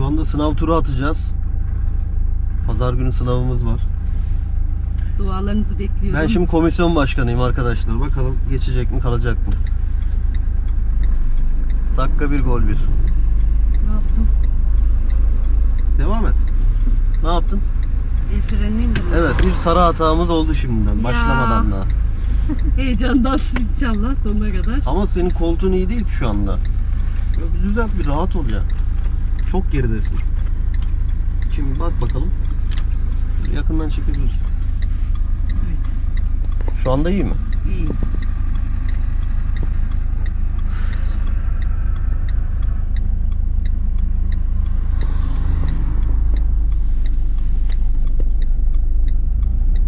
Şu anda sınav turu atacağız. Pazar günü sınavımız var. Dualarınızı bekliyorum. Ben şimdi komisyon başkanıyım arkadaşlar. Bakalım geçecek mi kalacak mı? Dakika bir gol bir. Ne yaptım? Devam et. Ne yaptın? El frenini indirdim. Evet bir sarı hatamız oldu şimdiden. Ya. Başlamadan daha. Heyecandan inşallah sonuna kadar. Ama senin koltuğun iyi değil ki şu anda. Bir düzelt bir rahat ol ya. Çok geridesin. Şimdi bak bakalım. Yakından çekebilirsin. Evet. Şu anda iyi mi? İyi.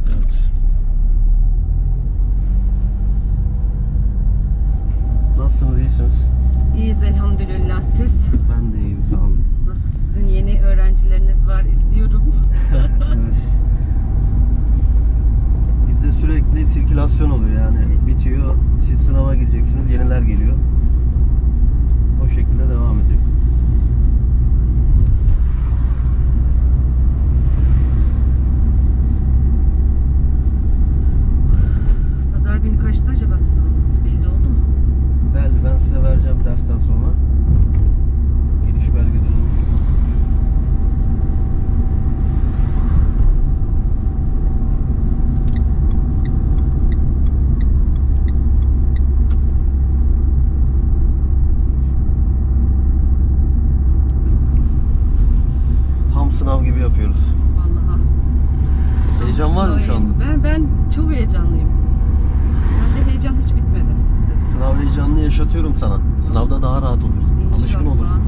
Evet. Nasılsınız? iyisiniz? İyiyiz elhamdülillah. Siz Ben de iyiyim sağ olun. nasıl sizin yeni öğrencileriniz var izliyorum. evet. Bizde sürekli sirkülasyon oluyor yani. Bitiyor, siz sınava gireceksiniz, yeniler geliyor. O şekilde devam ediyor. Pazar günü kaçta acaba sınavımız belli oldu mu? Belli ben size vereceğim dersten sonra. Giriş belgelerini. Tam sınav gibi yapıyoruz. Vallahi. Heyecan var mı şu anda? Ben ben çok heyecanlıyım. Bende heyecan hiç bitmedi. Sınav heyecanını yaşatıyorum sana. Sınavda daha rahat olursun. Alışkın İnşallah. olursun.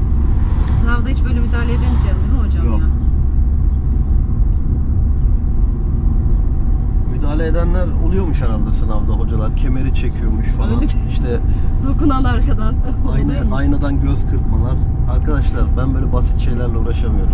Sınavda hiç böyle müdahale edemeyeceğim değil mi hocam Yok. ya? Müdahale edenler oluyormuş herhalde sınavda hocalar. Kemeri çekiyormuş falan. Öyle mi? İşte Dokunan arkadan. ayna, aynadan göz kırpmalar. Arkadaşlar ben böyle basit şeylerle uğraşamıyorum.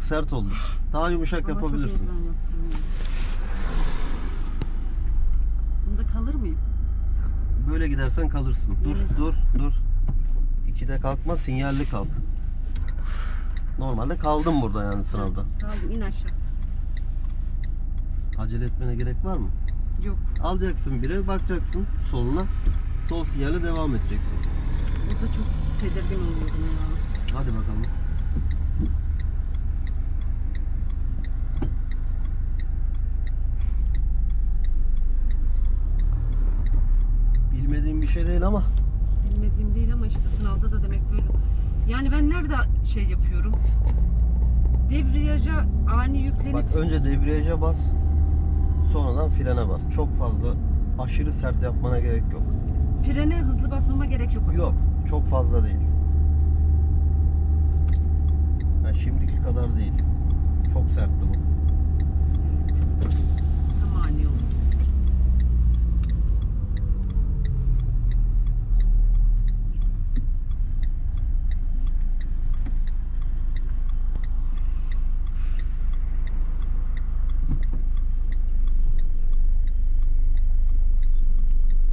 Çok sert oldu. Daha yumuşak Ama yapabilirsin. Bunda kalır mıyım? Böyle gidersen kalırsın. Dur Evet. dur dur. İkide kalkma sinyalli kalk. Normalde kaldım burada yani sınavda. Kaldım in aşağı. Acele etmene gerek var mı? Yok. Alacaksın bire, bakacaksın soluna. Sol sinyale devam edeceksin. Burada çok tedirgin oluyorum ya. Hadi bakalım. Bilmediğim bir şey değil ama Bilmediğim değil ama işte sınavda da demek böyle. Yani ben nerede şey yapıyorum? Debriyaja ani yüklenip bak önce debriyaja bas. Sonradan frene bas. Çok fazla aşırı sert yapmana gerek yok. frene hızlı basmama gerek yok o zaman. Yok, çok fazla değil. Yani şimdiki kadar değil. Çok sertti bu. Tam ani oldu.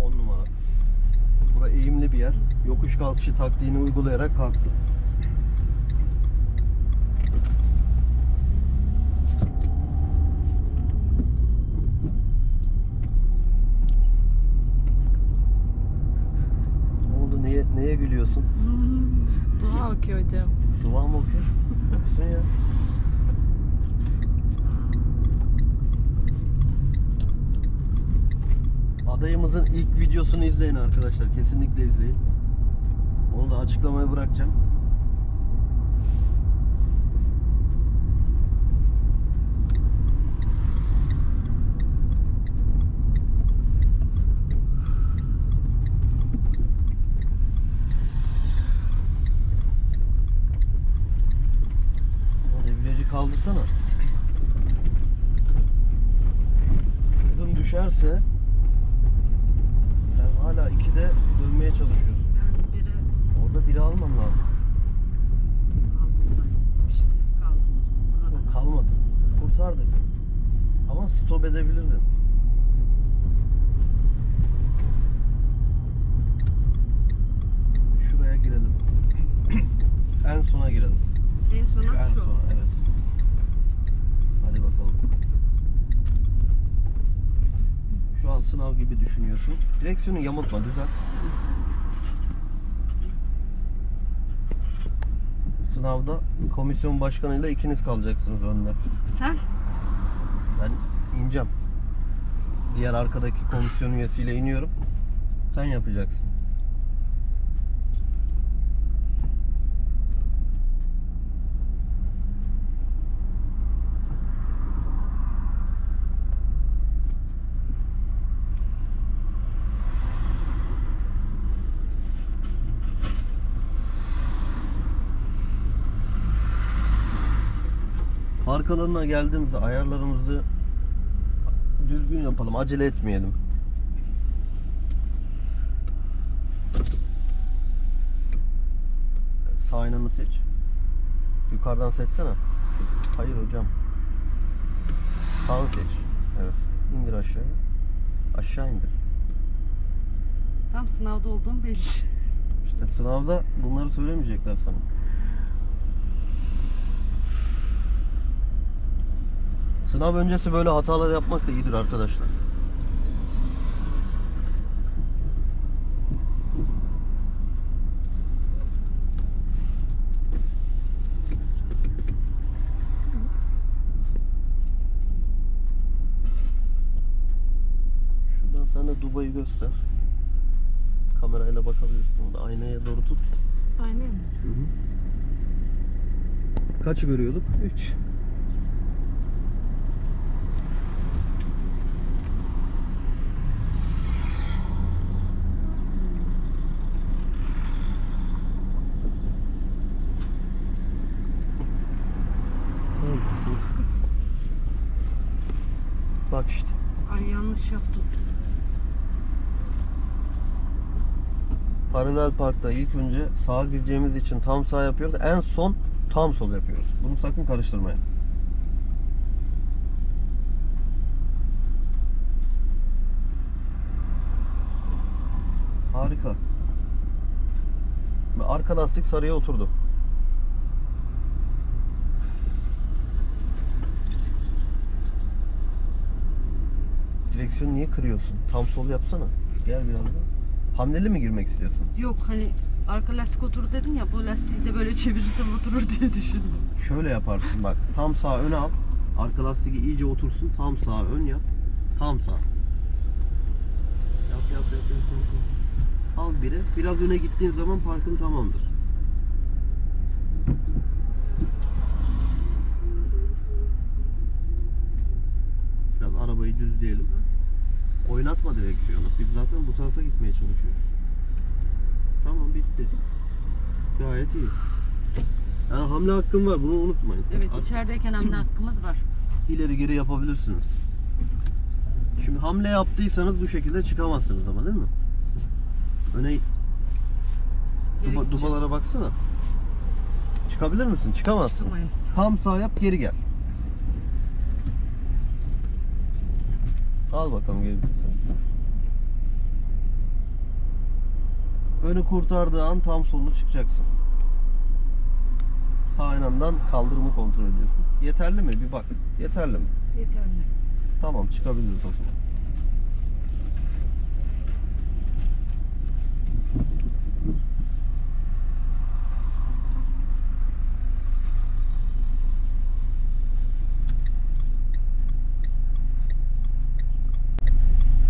On numara. Bura eğimli bir yer. Yokuş kalkışı taktiğini uygulayarak kalktı. Ne oldu? Neye, neye gülüyorsun? Dua okuyor hocam. Dua mı okuyor? Okusun ya. Adayımızın ilk videosunu izleyin arkadaşlar. Kesinlikle izleyin. Onu da açıklamaya bırakacağım. Kaldırsana. Hızın düşerse sen hala 2'de dönmeye çalışıyorsun. Yani biri Orada biri alman lazım. kaldım zaten. İşte kaldım o zaman. Burada da Yok, kalmadı. Kurtardık. Ama edebilirdin. Şuraya girelim. en sona girelim. En sona Şu en sona evet. Hadi bakalım. Şu an sınav gibi düşünüyorsun. Direksiyonu yamultma, düzelt. Sınavda komisyon başkanıyla ikiniz kalacaksınız önde. Sen? Ben ineceğim. Diğer arkadaki komisyon üyesiyle iniyorum. Sen yapacaksın. Park alanına geldiğimizde ayarlarımızı düzgün yapalım. Acele etmeyelim. Sağ aynanı seç. Yukarıdan seçsene. Hayır hocam. Sağ seç. Evet. İndir aşağıya. Aşağı indir. Tam sınavda olduğum belli. İşte sınavda bunları söylemeyecekler sana. Sınav öncesi böyle hatalar yapmak da iyidir arkadaşlar. Şuradan sen de Dubai'yi göster. Kamerayla bakabilirsin orada. Aynaya doğru tut. Aynen mi? Kaç görüyorduk? 3. Bak işte. Yanlış yaptım. Paralel parkta ilk önce sağa gireceğimiz için tam sağ yapıyoruz. En son tam sol yapıyoruz. Bunu sakın karıştırmayın. Harika. Arka lastik sarıya oturdu. Direksiyonu niye kırıyorsun? Tam sol yapsana. Gel biraz da. Hamleli mi girmek istiyorsun? Yok hani arka lastik oturur dedin ya bu lastiği de böyle çevirirsem oturur diye düşündüm. Şöyle yaparsın bak. Tam sağ öne al. Arka lastiği iyice otursun. Tam sağ ön yap. Tam sağ. Yap yap yap yap. yap, yap. Al biri. Biraz öne gittiğin zaman parkın tamamdır. Oynatma direksiyonu. Biz zaten bu tarafa gitmeye çalışıyoruz. Tamam bitti. Gayet iyi. Yani hamle hakkım var bunu unutmayın. Evet Ar- içerideyken hamle hakkımız var. ileri geri yapabilirsiniz. Şimdi hamle yaptıysanız bu şekilde çıkamazsınız ama değil mi? Öne duba, dubalara baksana. Çıkabilir misin? Çıkamazsın. Çıkamayız. Tam sağ yap geri gel. Al bakalım geri vitesi. Önü kurtardığı an tam sollu çıkacaksın. Sağ aynandan kaldırımı kontrol ediyorsun. Yeterli mi? Bir bak. Yeterli mi? Yeterli. Tamam çıkabiliriz o zaman.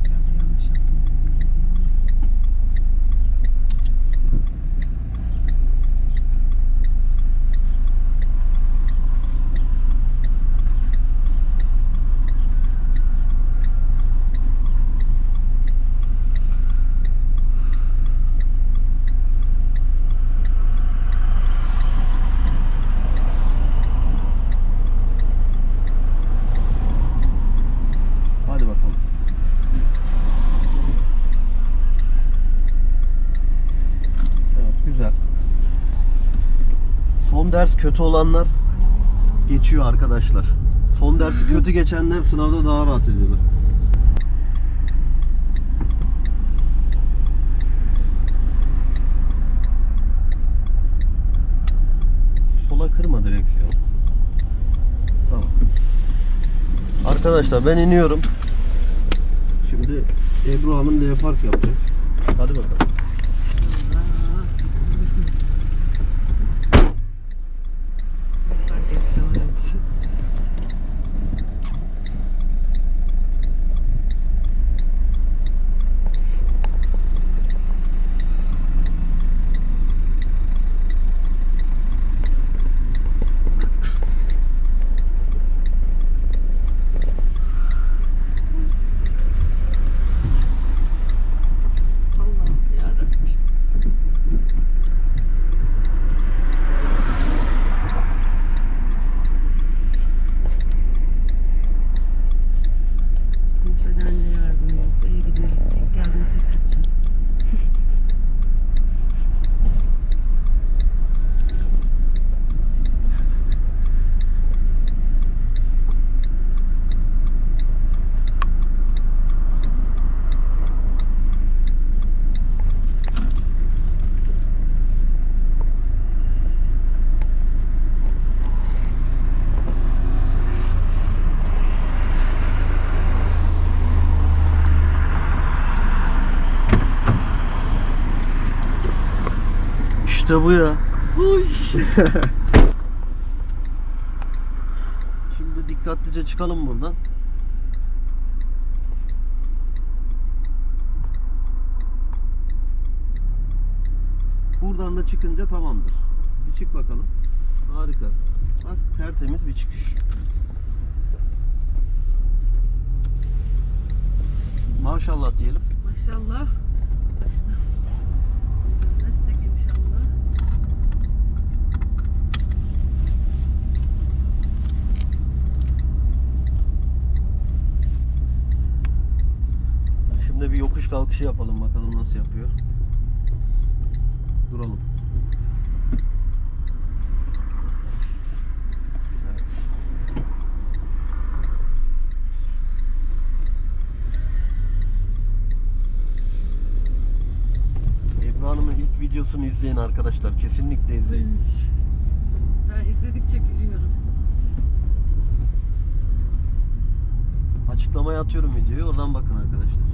Biraz da yanlış yaptım. Hadi bakalım. Evet güzel. Son ders kötü olanlar geçiyor arkadaşlar. Son dersi kötü geçenler sınavda daha rahat ediyorlar. Sola kırma direksiyonu. Tamam. Arkadaşlar ben iniyorum. Şimdi Ebru Hanım D park yapacak. Hadi bakalım. İşte bu ya. Şimdi dikkatlice çıkalım buradan. Buradan da çıkınca tamamdır. Bir çık bakalım. Harika. Bak tertemiz bir çıkış. Maşallah diyelim. Maşallah. Başla. Nasılsak inşallah. Şimdi bir yokuş kalkışı yapalım bakalım nasıl yapıyor. Duralım. Evet. Ebru Hanım'ın ilk videosunu izleyin arkadaşlar. Kesinlikle izleyin. Ben izledikçe gülüyorum. Açıklama Açıklamaya atıyorum videoyu. Oradan bakın arkadaşlar.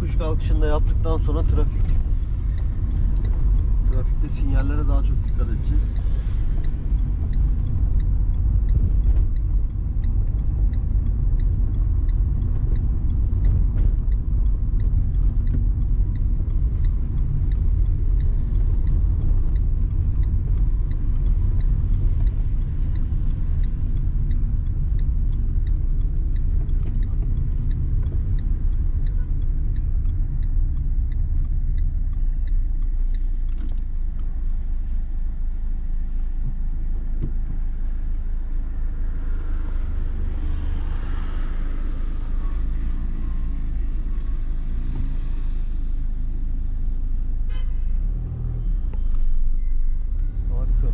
Yokuş kalkışında yaptıktan sonra trafik. Trafikte sinyallere daha çok dikkat edeceğiz. Harika.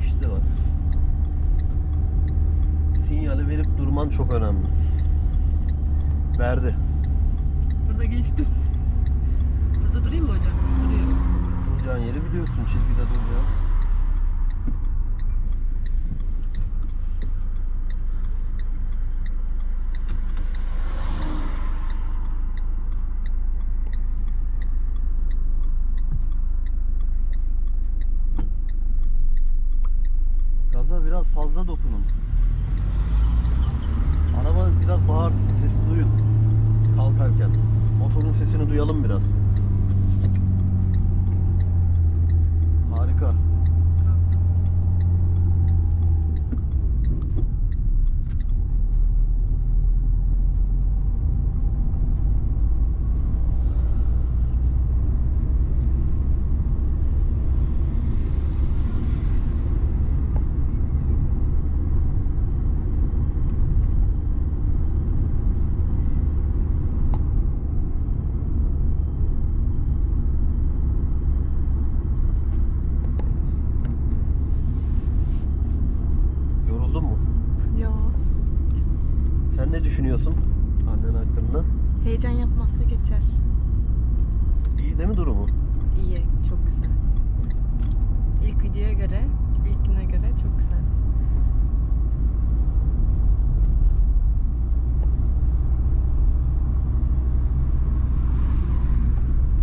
İşte bak. Sinyali verip durman çok önemli. Verdi. Burada geçtim. Burada durayım mı hocam? Duruyorum. Duracağın yeri biliyorsun. Çizgide duracağız. Gaza biraz fazla dokunun. Araba biraz bağırtı, sesi duyun. Kalkarken. Motorun sesini duyalım biraz. Harika. Yoruldun mu? Yo. Sen ne düşünüyorsun annen hakkında? Heyecan yapmazsa geçer. İyi değil mi durumu? İyi. Çok güzel. İlk videoya göre, ilk güne göre çok güzel.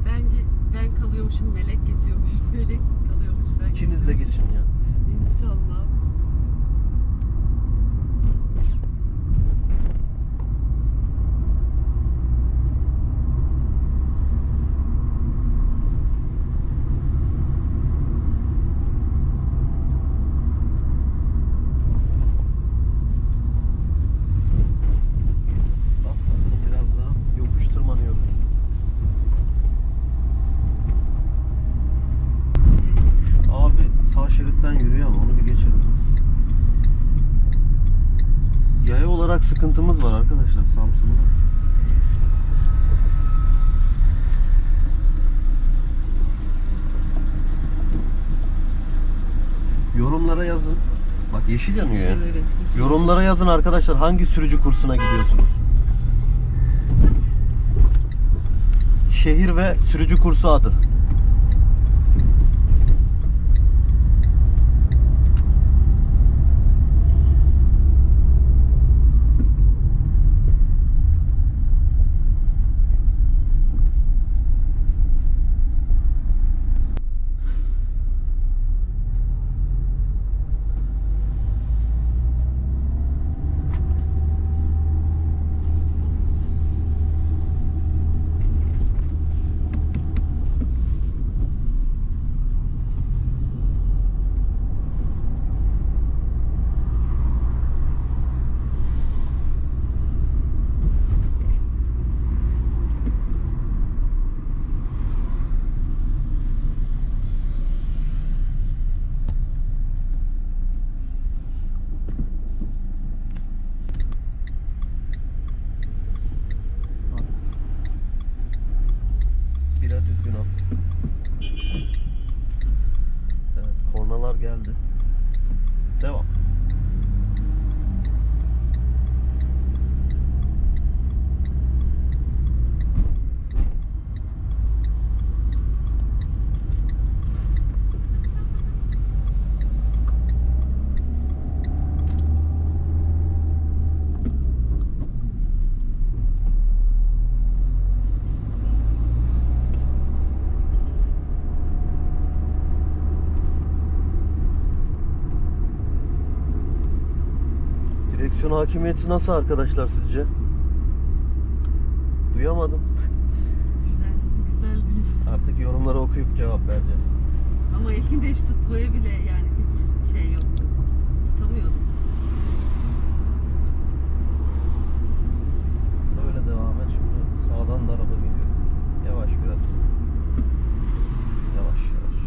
Ben ge- ben kalıyormuşum, melek geçiyormuş. Melek kalıyormuş, ben İkiniz de geçiyormuşum. geçin ya. İnşallah. Bas bakalım biraz daha. Yokuş tırmanıyoruz. Abi sağ şeritten yürüyor ama onu bir geçelim. Yaya olarak sıkıntımız var arkadaşlar Samsun'da. Yorumlara yazın. Bak yeşil yanıyor ya. Evet, hiç- Yorumlara yazın arkadaşlar hangi sürücü kursuna gidiyorsunuz? Şehir ve sürücü kursu adı. Direksiyon hakimiyeti nasıl arkadaşlar sizce? Duyamadım. Güzel, güzel değil. Artık yorumları okuyup cevap vereceğiz. Ama ilkinde hiç tutmaya bile yani hiç şey yoktu. Tutamıyordum. Böyle devam et. Şimdi sağdan da araba geliyor. Yavaş biraz. Yavaş yavaş.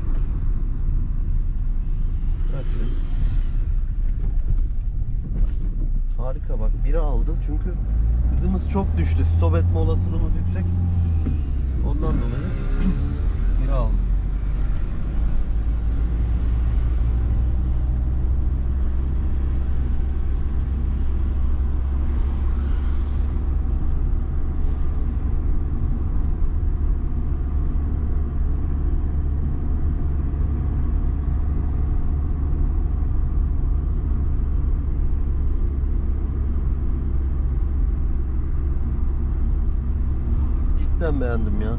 Bırak şöyle. Harika bak biri aldı çünkü hızımız çok düştü. Stop etme olasılığımız yüksek. Ondan dolayı biri aldı. Cidden beğendim ya.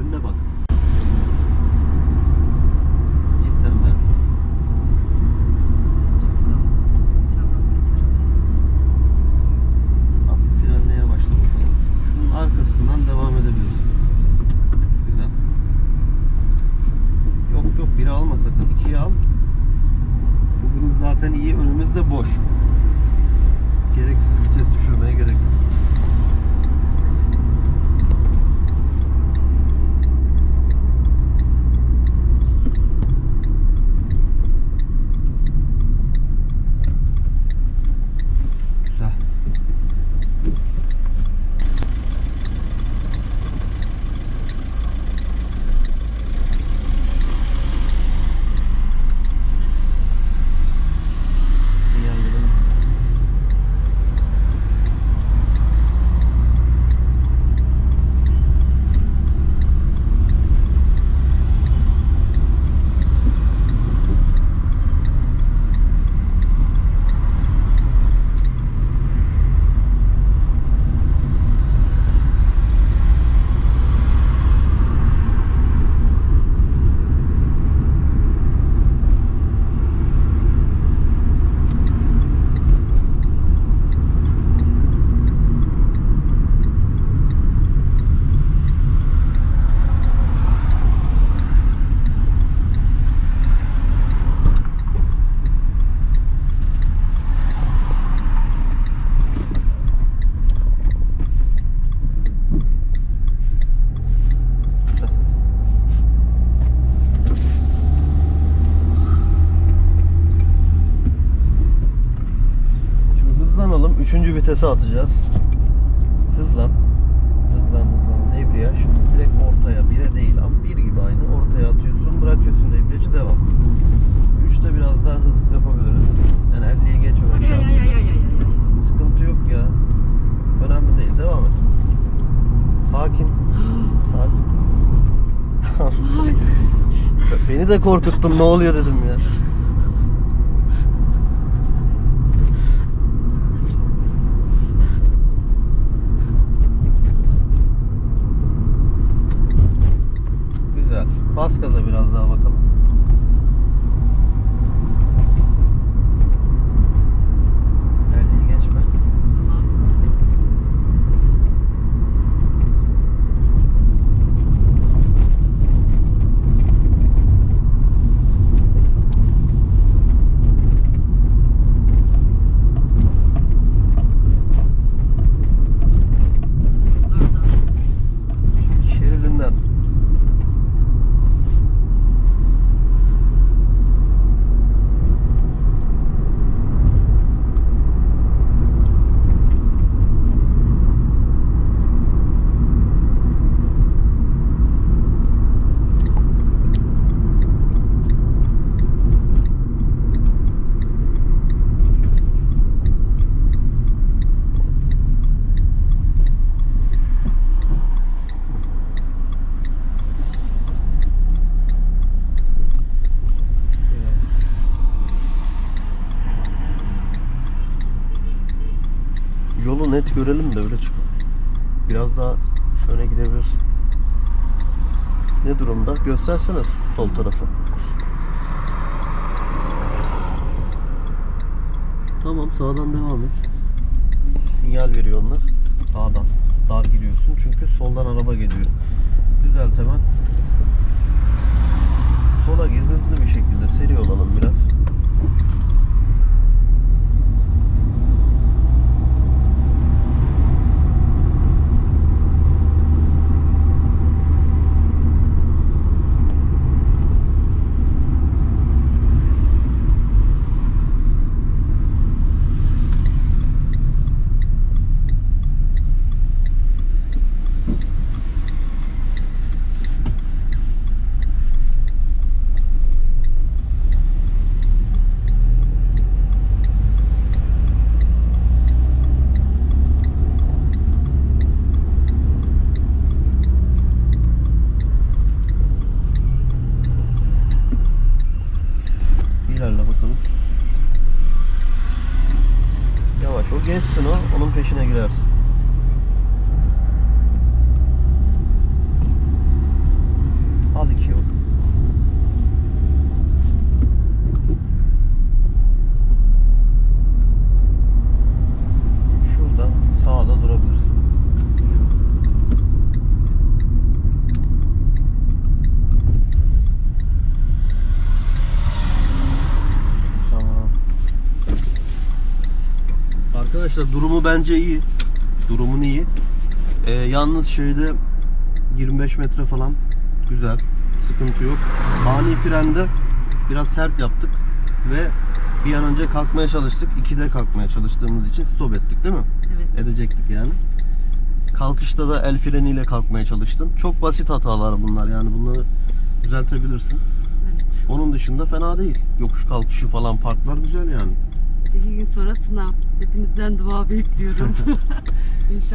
Önüne bak. Cidden beğendim. Çok sağ ol. İnşallah geçerim. Hafif frenleye başla bakalım. Şunun arkasından devam edebilirsin. Güzel. Yok yok biri alma sakın. İkiyi al. Hızımız zaten iyi. Önümüzde boş. Gereksiz vites düşürmeye gerek yok. Güzel. Sinyal verelim. Şimdi hızlanalım. Üçüncü vitese atacağız. Hızlan. Hızlan hızlan. Debriyaj. Direkt ortaya. Bire değil ama bir gibi aynı. Ortaya atıyorsun. Bırakıyorsun debriyajı. Devam. Üçte biraz daha hız yapabiliriz. Yani 50'yi geçmemek ay. Sıkıntı yok ya. Önemli değil. Devam et. Sakin. Sakin. Beni de korkuttun. Ne oluyor dedim ya. Güzel. Bas gaza biraz daha bakalım. Elliyi geçme. Tamam. Nerede? Şeridinden. Yolu net görelim de öyle çıkalım. Biraz daha öne gidebilirsin. Ne durumda? Göstersene sol tarafı. Tamam sağdan devam et. sinyal veriyor onlar. Sağdan. Dar giriyorsun çünkü soldan araba geliyor. Düzelt hemen. Sola gir hızlı bir şekilde. Seri olalım biraz. İlerle bakalım. Yavaş o geçsin o. Onun peşine girersin. Al iki yol. Şurada sağda durabilirsin. Tamam. Arkadaşlar durumu bence iyi. Durumun iyi. Ee, yalnız şeyde 25 metre falan güzel. Sıkıntı yok. Ani frende biraz sert yaptık ve bir an önce kalkmaya çalıştık. 2'de kalkmaya çalıştığımız için stop ettik değil mi? Evet. Edecektik yani. Kalkışta da el freniyle kalkmaya çalıştın. Çok basit hatalar bunlar yani bunları düzeltebilirsin. Evet. Onun dışında fena değil. Yokuş kalkışı falan parklar güzel yani. İki gün sonra sınav. Hepinizden dua bekliyorum. İnşallah.